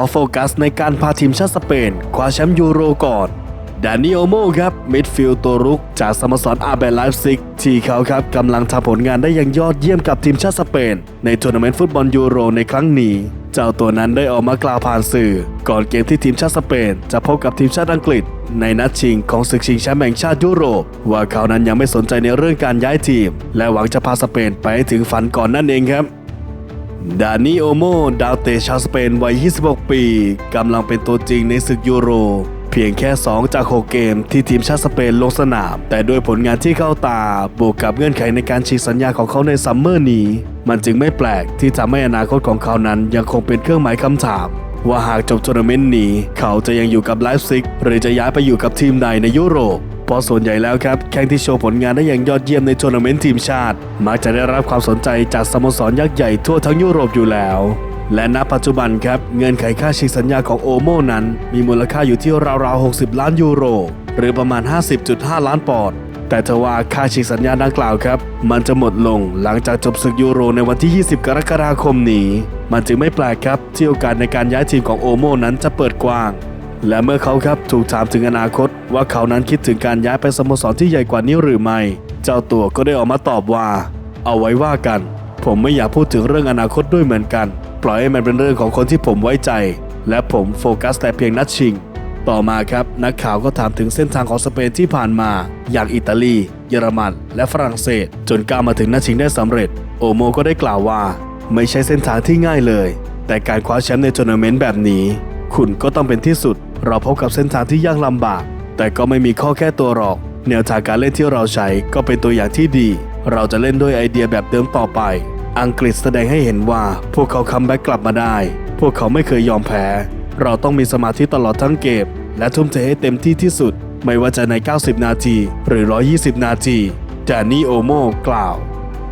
อโฟกัสในการพาทีมชาติสเปนคว้าแชมป์ยูโรก่อนดานิโอโมครับมิดฟิลด์ตัวรุกจากสโมสรอาเบไลฟ์ซิกที่เขาครับกำลังทำผลงานได้อย่างยอดเยี่ยมกับทีมชาติสเปน ในทัวร์นาเมนต์ฟุตบอลยูโรในครั้งนี้ เจ้าตัวนั้นได้ออกมากล่าวผ่านสื่อ ก่อนเกมที่ทีมชาติสเปน จะพบกับทีมชาติอังกฤษ ในนัดชิงของศึกชิงแชมป์แห่งชาติยุโรป ว่าเขานั้นยังไม่สนใจในเรื่องการย้ายทีม และหวังจะพาสเปนไปถึงฝันก่อนนั่นเองครับ ดานิโอโม ดาวเตะชาวสเปนวัย 26 ปี กำลังเป็นตัวจริงในศึกยูโร เพียงแค่ 2 จาก 6 เกมที่ทีมชาติสเปนลงสนาม แต่ด้วยผลงานที่เข้าตา บวกกับเงื่อนไขในการฉีกสัญญาของเขาในซัมเมอร์นี้ มันจึงไม่แปลกที่ทำให้อนาคตของเขานั้นยังคงเป็นเครื่องหมายคำถาม ว่าหากจบทัวร์นาเมนต์นี้ เขาจะยังอยู่กับไลฟ์ซิกหรือจะย้ายไปอยู่กับทีมใดในยุโรป เพราะส่วนใหญ่แล้วครับแข่งที่โชว์ผลงานได้อย่างยอดเยี่ยมในทัวร์นาเมนต์ทีมชาติ มักจะได้รับความสนใจจากสโมสรยักษ์ใหญ่ทั่วทั้งยุโรปอยู่แล้ว และณปัจจุบันครับเงื่อนไขค่าฉีกสัญญาของโอโมนั้น มีมูลค่าอยู่ที่ราวๆ 60 ล้านยูโร หรือประมาณ 50.5 ล้านปอนด์แต่ทว่าค่าฉีกสัญญาดังกล่าวครับ มันจะหมดลงหลังจากจบศึกยูโรในวันที่ 20 กรกฎาคมนี้ มันจึงไม่แปลกครับที่โอกาสในการย้ายทีมของโอโมนั้นจะเปิดกว้าง และเมื่อเขาครับถูกถามถึงอนาคต ว่าเขานั้นคิดถึงการย้ายไปสโมสรที่ใหญ่กว่านี้หรือไม่ เจ้าตัวก็ได้ออกมาตอบว่า เอาไว้ว่ากัน ผมไม่อยากพูดถึงเรื่องอนาคตด้วยเหมือนกัน ปล่อยให้มันเป็นเรื่องของคนที่ผมไว้ใจ และผมโฟกัสแต่เพียงนัดชิง ต่อมาครับนักข่าวก็ถามถึงเส้นทางของสเปนที่ผ่านมา อย่างอิตาลี เยอรมัน และฝรั่งเศส จนก้าวมาถึงนัดชิงได้สำเร็จ โอโมก็ได้กล่าวว่า ไม่ใช่เส้นทางที่ง่ายเลย แต่การคว้าแชมป์ในทัวร์นาเมนต์แบบนี้ คุณก็ต้องเป็นที่สุด เราพบกับเส้นทางที่ยากลำบาก แต่ก็ไม่มีข้อแก้ตัวหรอก แนวทางการเล่นที่เราใช้ก็เป็นตัวอย่างที่ดี เราจะเล่นด้วยไอเดียแบบเดิมต่อไป อังกฤษแสดงให้เห็นว่าพวกเขาคัมแบ็กกลับมาได้ พวกเขาไม่เคยยอมแพ้ เราต้องมีสมาธิตลอดทั้งเกม และทุ่มเทให้เต็มที่ที่สุด ไม่ว่าจะใน 90 นาที หรือ 120 นาทีจานี่โอโมกล่าว